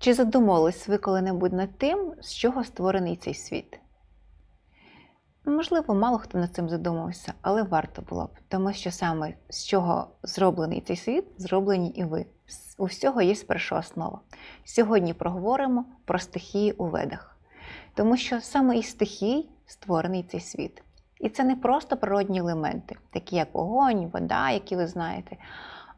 Чи задумувались ви коли-небудь над тим, з чого створений цей світ? Можливо, мало хто над цим задумався, але варто було б, тому що саме з чого зроблений цей світ, зроблені і ви. У всього є перша основа. Сьогодні проговоримо про стихії у ведах, тому що саме із стихій створений цей світ. І це не просто природні елементи, такі як вогонь, вода, які ви знаєте,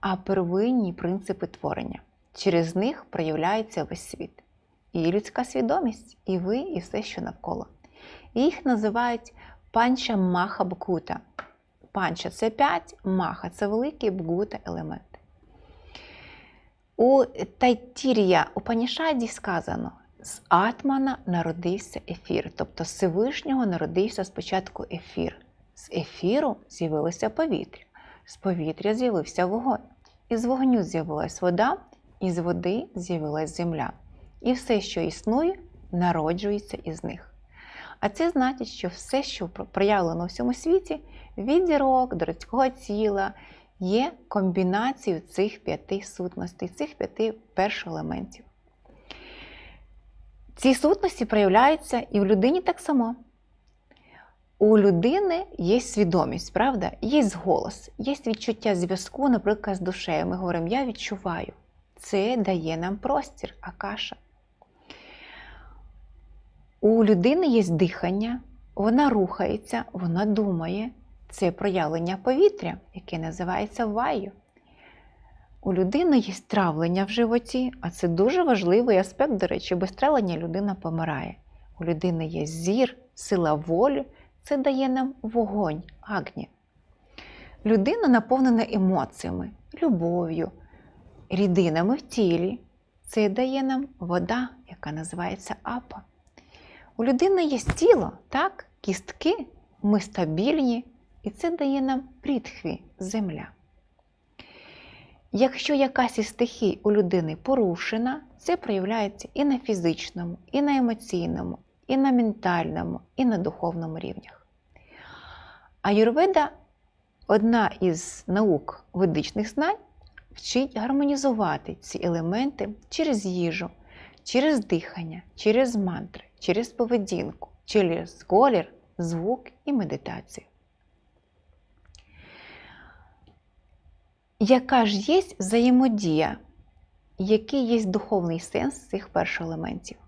а первинні принципи творення. Через них проявляється весь світ. І людська свідомість, і ви, і все, що навколо. І Їх називають панча маха бкута. Панча це 5, маха це великий бгута елементи. У Тайтір'я Упанішаді сказано: з Атмана народився ефір, тобто з Всевишнього народився спочатку ефір. З ефіру з'явилося повітря, з повітря з'явився вогонь, із вогню з'явилась вода, із води з'явилась земля. І все, що існує, народжується із них. А це значить, що все, що проявлено у всьому світі, від зірок до людського тіла, є комбінацією цих п'яти сутностей, цих п'яти першоелементів. Ці сутності проявляються і в людині так само. У людини є свідомість, правда? Є голос, є відчуття зв'язку, наприклад, з душею. Ми говоримо, я відчуваю. Це дає нам простір, акаша. У людини є дихання, вона рухається, вона думає. Це проявлення повітря, яке називається ваю. У людини є травлення в животі, а це дуже важливий аспект, до речі, без травлення людина помирає. У людини є зір, сила волі, це дає нам вогонь, агні. Людина наповнена емоціями, любов'ю, рідинами в тілі. Це дає нам вода, яка називається апа. У людини є тіло, так, кістки, ми стабільні, і це дає нам прітхві, земля. Якщо якась із стихій у людини порушена, це проявляється і на фізичному, і на емоційному, і на ментальному, і на духовному рівнях. Аюрведа одна із наук ведичних знань вчить гармонізувати ці елементи через їжу, через дихання, через мантри, через поведінку, через колір, звук і медитацію. Яка ж є взаємодія, який є духовний сенс цих першоелементів?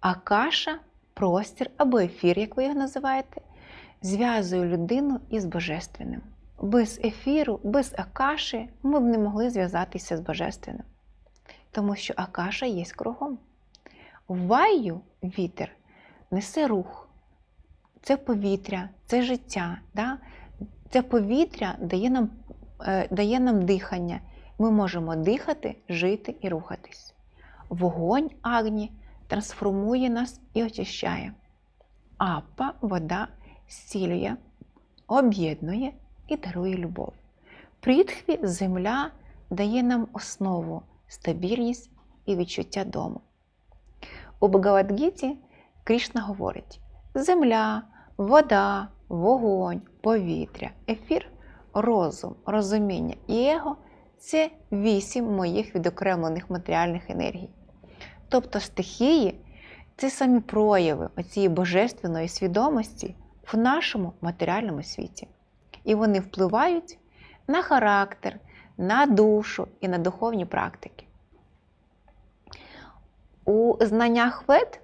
Акаша, простір або ефір, як ви його називаєте, зв'язує людину із божественним. Без ефіру, без акаші ми б не могли зв'язатися з божественним, тому що акаша є кругом. Ваю вітер несе рух, це повітря, це життя. Да? Це повітря дає нам, е, дає нам дихання. Ми можемо дихати, жити і рухатись. Вогонь агні трансформує нас і очищає. Апа вода зцілює, об'єднує і дарує любов. Прітхві земля дає нам основу, стабільність і відчуття дому. У Багавадгіті Крішна говорить: земля, вода, вогонь, повітря, ефір, розум, розуміння і его це вісім моїх відокремлених матеріальних енергій. Тобто стихії це самі прояви цієї божественної свідомості в нашому матеріальному світі. І вони впливають на характер, на душу і на духовні практики. У знаннях вед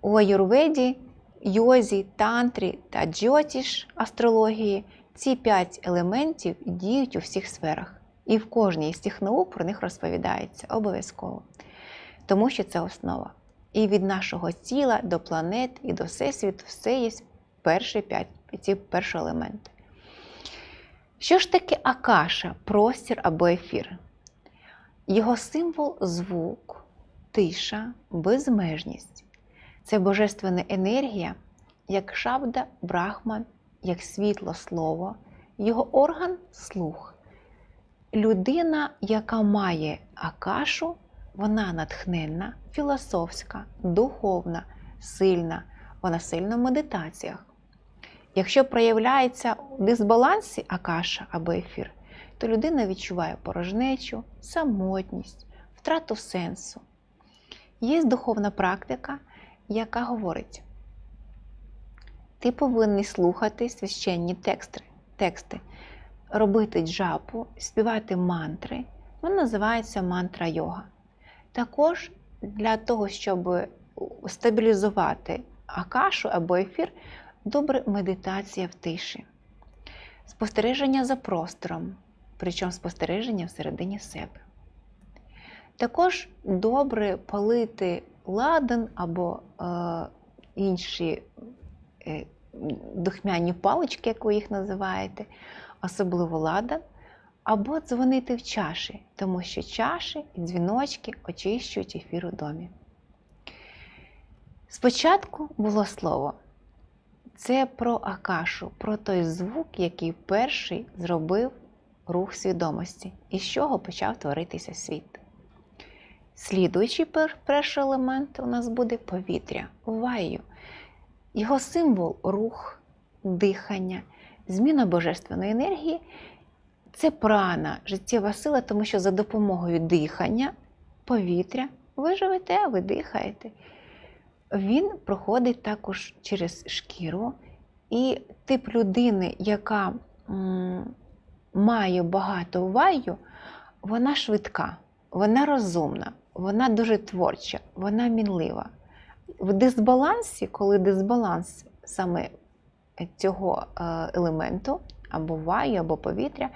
у аюрведі, йозі, тантрі та джотіш астрології ці п'ять елементів діють у всіх сферах. І в кожній з цих наук про них розповідається обов'язково. Тому що це основа. І від нашого тіла до планет і до всесвіту все є перші п'ять, ці перші елементи. Що ж таке акаша, простір або ефір? Його символ звук, тиша, безмежність. Це божественна енергія, як шабда, брахман, як світло слово, його орган слух. Людина, яка має акашу, вона натхненна, філософська, духовна, сильна, вона сильна в медитаціях. Якщо проявляється у дисбалансі акаша або ефір, то людина відчуває порожнечу, самотність, втрату сенсу. Є духовна практика, яка говорить: ти повинен слухати священні тексти, тексти, робити джапу, співати мантри. Вона називається мантра йога. Також для того, щоб стабілізувати акашу або ефір, добре медитація в тиші, спостереження за простором, причому спостереження всередині себе. Також добре палити ладан або е, інші е, духмяні палички, як ви їх називаєте, особливо ладан, або дзвонити в чаші, тому що чаші і дзвіночки очищують ефір у домі. Спочатку було слово. Це про Акашу, про той звук, який перший зробив рух свідомості, і з чого почав творитися світ. Слідуючий перший елемент у нас буде повітря, ваю. Його символ рух, дихання, зміна божественної енергії це прана, життєва сила, тому що за допомогою дихання, повітря, ви живете, ви дихаєте. Він проходить також через шкіру, і тип людини, яка має багато ваю, вона швидка, вона розумна, вона дуже творча, вона мінлива. В дисбалансі, коли дисбаланс саме цього е, елементу, або ваю, або повітря,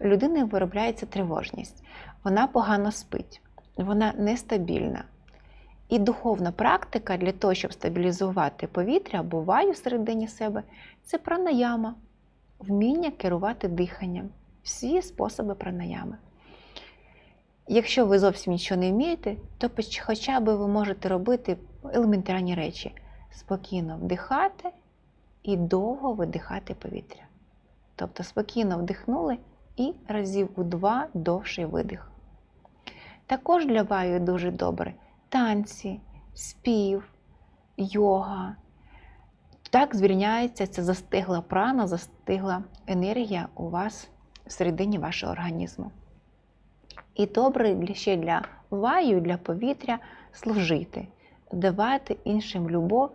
людини виробляється тривожність. Вона погано спить, вона нестабільна. І духовна практика для того, щоб стабілізувати повітря або ваю всередині себе, це пранаяма, вміння керувати диханням, всі способи пранаями. Якщо ви зовсім нічого не вмієте, то хоча б ви можете робити елементарні речі: спокійно вдихати і довго видихати повітря. Тобто спокійно вдихнули і разів у два довший видих. Також для ваю дуже добре танці, спів, йога. Так звільняється ця застигла прана, застигла енергія у вас всередині вашого організму. І добре ще для ваю, для повітря служити, давати іншим любов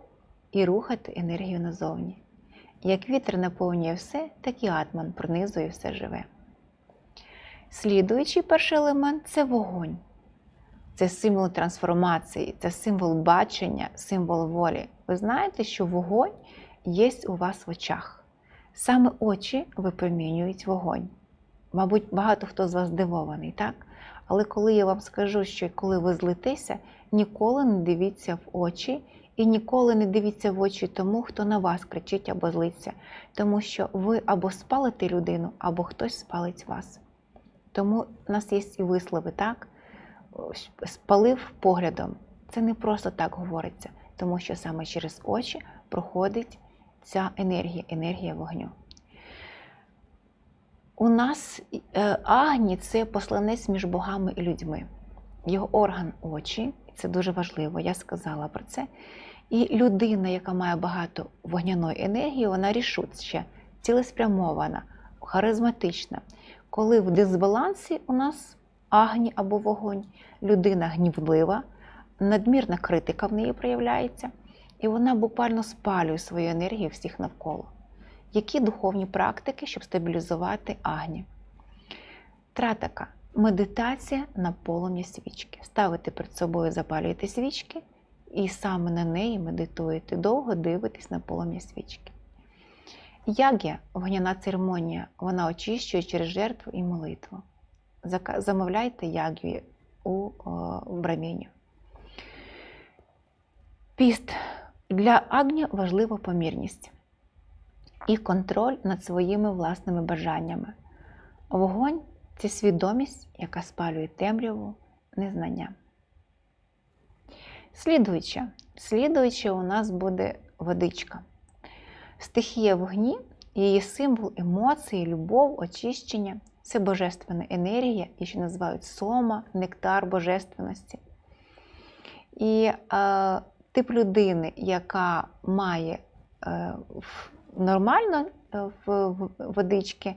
і рухати енергію назовні. Як вітер наповнює все, так і атман пронизує все живе. Слідуючий перший елемент це вогонь. Це символ трансформації, це символ бачення, символ волі. Ви знаєте, що вогонь є у вас в очах. Саме очі випромінюють вогонь. Мабуть, багато хто з вас здивований, так? Але коли я вам скажу, що коли ви злитеся, ніколи не дивіться в очі і ніколи не дивіться в очі тому, хто на вас кричить або злиться, тому що ви або спалите людину, або хтось спалить вас. Тому в нас є і вислови, так? Спалив поглядом. Це не просто так говориться, тому що саме через очі проходить ця енергія, енергія вогню. У нас е, Агні це посланець між богами і людьми. Його орган очі, це дуже важливо, я сказала про це. І людина, яка має багато вогняної енергії, вона рішуча, цілеспрямована, харизматична. Коли в дисбалансі у нас агні або вогонь, людина гнівлива, надмірна критика в неї проявляється, і вона буквально спалює свою енергію всіх навколо. Які духовні практики, щоб стабілізувати агні? Тратака медитація на полум'я свічки. Ставите перед собою, запалюєте свічки, і саме на неї медитуєте, довго дивитесь на полум'я свічки. Яг'я, вогняна церемонія, вона очищує через жертву і молитву. Замовляйте яг'ю у браміню. Піст. Для агня важлива помірність і контроль над своїми власними бажаннями. Вогонь це свідомість, яка спалює темряву, незнання. Слідуюча. Слідуюча у нас буде водичка. Стихія вогні, її символ емоції, любов, очищення це божественна енергія, і ще називають сома, нектар божественності. І е, тип людини, яка має е, нормально в водички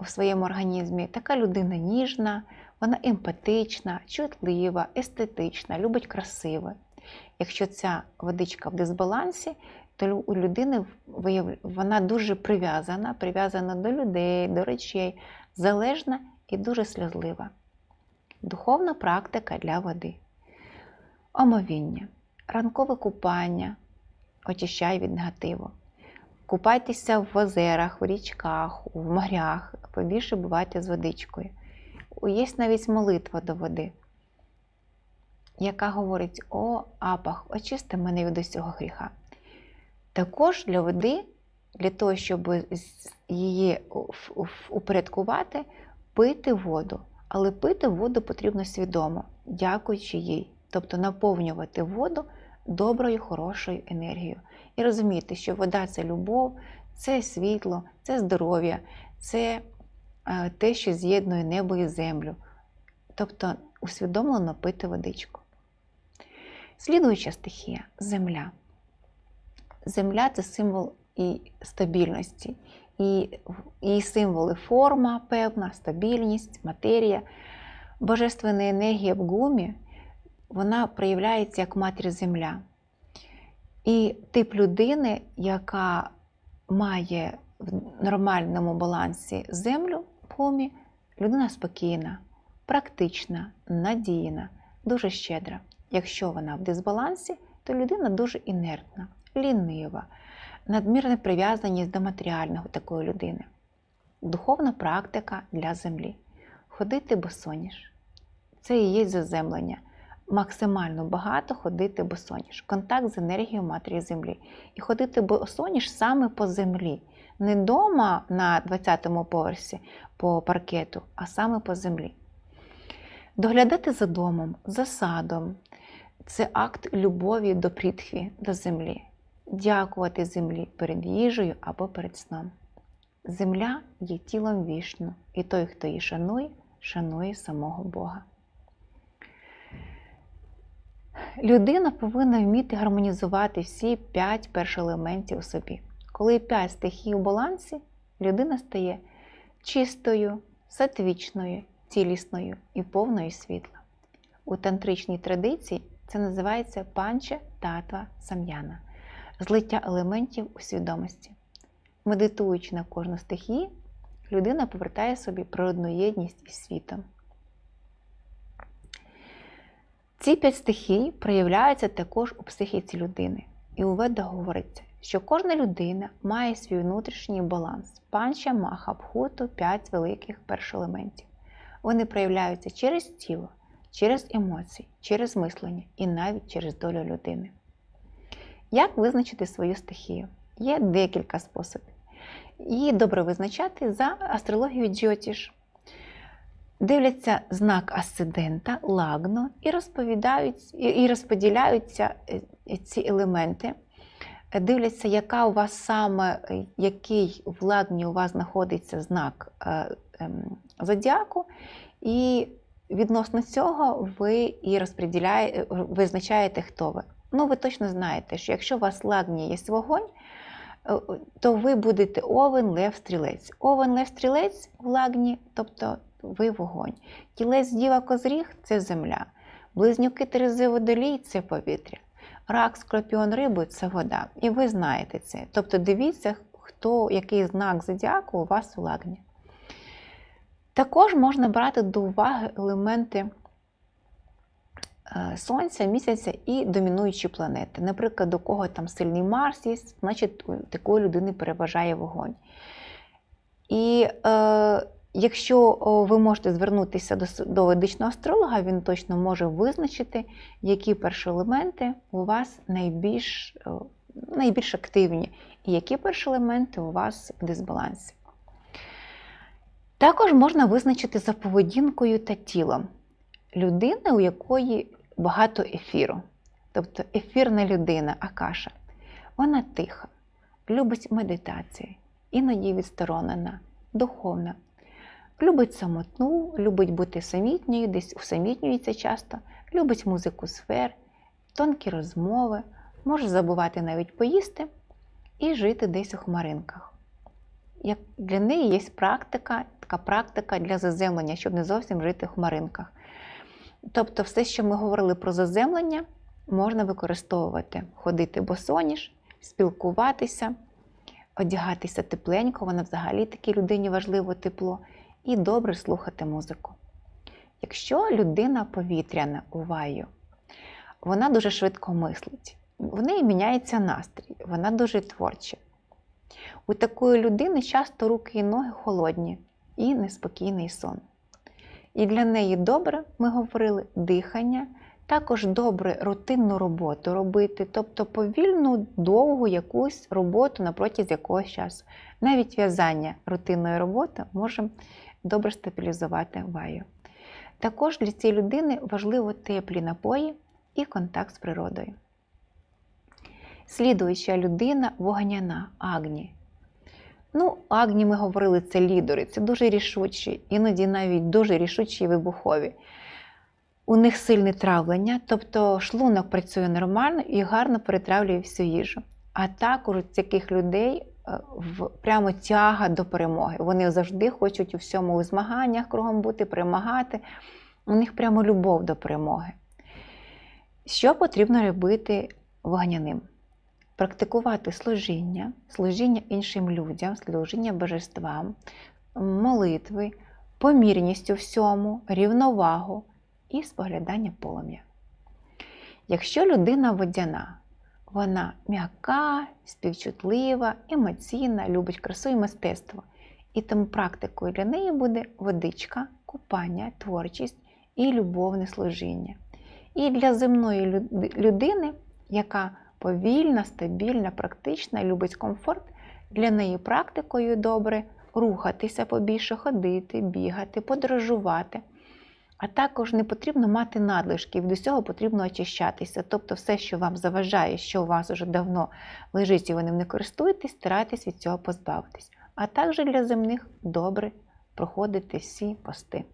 в своєму організмі, така людина ніжна, вона емпатична, чутлива, естетична, любить красиве. Якщо ця водичка в дисбалансі, то у людини вона дуже прив'язана, прив'язана до людей, до речей, залежна і дуже сльозлива. Духовна практика для води. Омовіння, ранкове купання очищає від негативу. Купайтеся в озерах, в річках, в морях, побільше бувайте з водичкою. Є навіть молитва до води, яка говорить: О, апах, очисти мене від усього гріха. Також для води, для того, щоб її упорядкувати, пити воду. Але пити воду потрібно свідомо, дякуючи їй. Тобто наповнювати воду доброю, хорошою енергією. І розуміти, що вода це любов, це світло, це здоров'я, це е, те, що з'єднує небо і землю. Тобто усвідомлено пити водичку. Слідуюча стихія земля. Земля це символ і стабільності, і, і символи форма певна, стабільність, матерія. Божественна енергія в гумі вона проявляється як матір земля. І тип людини, яка має в нормальному балансі землю в гумі, людина спокійна, практична, надійна, дуже щедра. Якщо вона в дисбалансі, то людина дуже інертна, лінива, надмірна прив'язаність до матеріального такої людини. Духовна практика для землі. Ходити босоніж. Це і є заземлення. Максимально багато ходити босоніж. Контакт з енергією матері землі. І ходити босоніж саме по землі. Не вдома на 20-му поверсі по паркету, а саме по землі. Доглядати за домом, за садом це акт любові до прітхві, до землі. Дякувати землі перед їжею або перед сном. Земля є тілом вішну, і той, хто її шанує, шанує самого Бога. Людина повинна вміти гармонізувати всі п'ять першоелементів у собі. Коли п'ять стихій у балансі, людина стає чистою, сатвічною, цілісною і повною світла. У тантричній традиції це називається панча татва сам'яна злиття елементів у свідомості. Медитуючи на кожну стихію, людина повертає собі природну єдність із світом. Ці п'ять стихій проявляються також у психіці людини. І у ведах говориться, що кожна людина має свій внутрішній баланс панча, маха, бхуту, п'ять великих першоелементів. Вони проявляються через тіло, через емоції, через мислення і навіть через долю людини. Як визначити свою стихію? Є декілька способів. Її добре визначати за астрологією Джотіш. Дивляться знак асцендента, лагно і розповідають і- розподіляються е, ці елементи. Дивляться, яка у вас саме, е, який в лагні у вас знаходиться знак е, ем, зодіаку, і відносно цього ви і визначаєте, хто ви. Ну, ви точно знаєте, що якщо у вас лагні є вогонь, е, то ви будете овен, лев, стрілець. Овен, лев, стрілець в лагні, тобто ви вогонь. Тілець діва козріг це земля. Близнюки Терези водолій це повітря. Рак, скорпіон, риби це вода. І ви знаєте це. Тобто дивіться, хто, який знак зодіаку у вас у лагні. Також можна брати до уваги елементи Сонця, місяця і домінуючі планети. Наприклад, до кого там сильний Марс є, значить у такої людини переважає вогонь. І е, якщо ви можете звернутися до, до ведичного астролога, він точно може визначити, які перші елементи у вас найбільш, е, найбільш активні, і які перші елементи у вас в дисбалансі. Також можна визначити за поведінкою та тілом людини, у якої багато ефіру. Тобто ефірна людина, Акаша, вона тиха, любить медитації, іноді відсторонена, духовна, любить самотну, любить бути самітньою, десь усамітнюється часто, любить музику сфер, тонкі розмови, може забувати навіть поїсти і жити десь у хмаринках. Як для неї є практика, така практика для заземлення, щоб не зовсім жити в хмаринках. Тобто, все, що ми говорили про заземлення, можна використовувати ходити босоніж, спілкуватися, одягатися тепленько, вона взагалі такій людині важливо тепло, і добре слухати музику. Якщо людина повітряна у ваю, вона дуже швидко мислить, в неї міняється настрій, вона дуже творча. У такої людини часто руки і ноги холодні і неспокійний сон. І для неї добре, ми говорили, дихання, також добре рутинну роботу робити, тобто повільну, довгу якусь роботу на якогось часу. Навіть в'язання рутинної роботи може добре стабілізувати ваю. Також для цієї людини важливо теплі напої і контакт з природою. Слідуюча людина вогняна Агні. Ну, Агні, ми говорили, це лідери, це дуже рішучі, іноді навіть дуже рішучі і вибухові. У них сильне травлення, тобто шлунок працює нормально і гарно перетравлює всю їжу. А також у таких людей е, прямо тяга до перемоги. Вони завжди хочуть у всьому у змаганнях кругом бути, перемагати. У них прямо любов до перемоги. Що потрібно робити вогняним? Практикувати служіння, служіння іншим людям, служіння божествам, молитви, помірність у всьому, рівновагу і споглядання полум'я. Якщо людина водяна, вона м'яка, співчутлива, емоційна, любить красу і мистецтво. І тому практикою для неї буде водичка, купання, творчість і любовне служіння. І для земної людини, яка повільна, стабільна, практична, любить комфорт, для неї практикою добре рухатися побільше, ходити, бігати, подорожувати. А також не потрібно мати надлишків, до цього потрібно очищатися. Тобто все, що вам заважає, що у вас вже давно лежить і ви ним не користуєтесь, старайтесь від цього позбавитись. А також для земних добре проходити всі пости.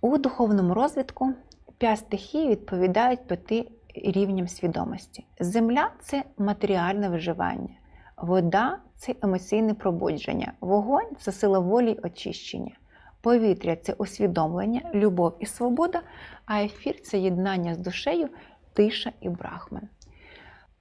У духовному розвитку п'ять стихій відповідають п'яти рівням свідомості. Земля це матеріальне виживання, вода це емоційне пробудження, вогонь це сила волі й очищення. Повітря це усвідомлення, любов і свобода, а ефір це єднання з душею, тиша і брахман.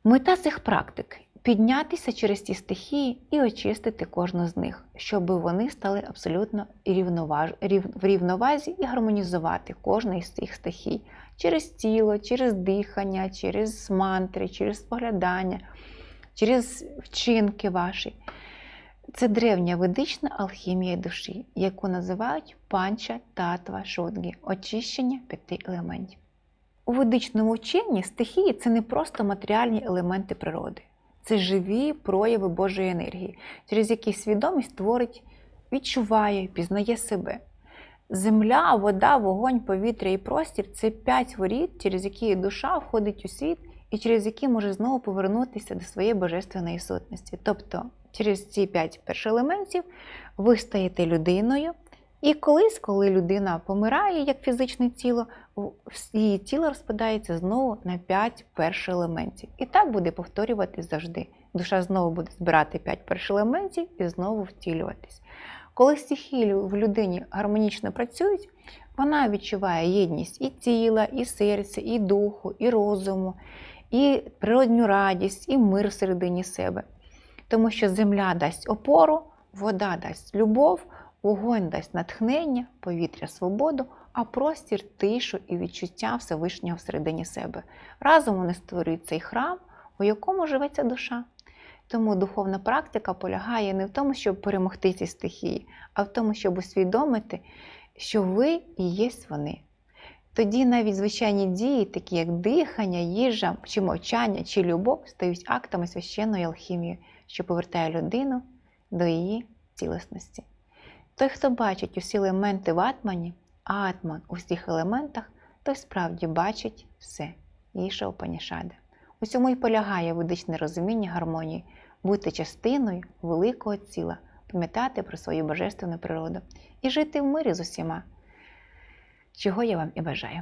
Мета цих практик піднятися через ці стихії і очистити кожну з них, щоб вони стали абсолютно рівноваж... в рівновазі і гармонізувати кожну із цих стихій через тіло, через дихання, через мантри, через споглядання, через вчинки ваші. Це древня ведична алхімія душі, яку називають панча татва шодгі очищення п'яти елементів. У ведичному вченні стихії це не просто матеріальні елементи природи, це живі прояви Божої енергії, через які свідомість творить, відчуває, пізнає себе. Земля, вода, вогонь, повітря і простір це п'ять воріт, через які душа входить у світ і через які може знову повернутися до своєї божественної сутності. Тобто через ці п'ять першоелементів ви стаєте людиною. І колись, коли людина помирає як фізичне тіло, її тіло розпадається знову на п'ять першоелементів. І так буде повторювати завжди. Душа знову буде збирати п'ять першоелементів і знову втілюватись. Коли стихії в людині гармонічно працюють, вона відчуває єдність і тіла, і серця, і духу, і розуму, і природню радість, і мир всередині себе. Тому що земля дасть опору, вода дасть любов, вогонь дасть натхнення, повітря свободу, а простір тишу і відчуття Всевишнього всередині себе. Разом вони створюють цей храм, у якому живеться душа. Тому духовна практика полягає не в тому, щоб перемогти ці стихії, а в тому, щоб усвідомити, що ви і є вони. Тоді навіть звичайні дії, такі як дихання, їжа, чи мовчання, чи любов, стають актами священної алхімії, що повертає людину до її цілісності. Той, хто бачить усі елементи в атмані, а атман у всіх елементах, той справді бачить все. Іша Опанішада. У цьому й полягає ведичне розуміння гармонії, бути частиною великого ціла, пам'ятати про свою божественну природу і жити в мирі з усіма, чого я вам і бажаю.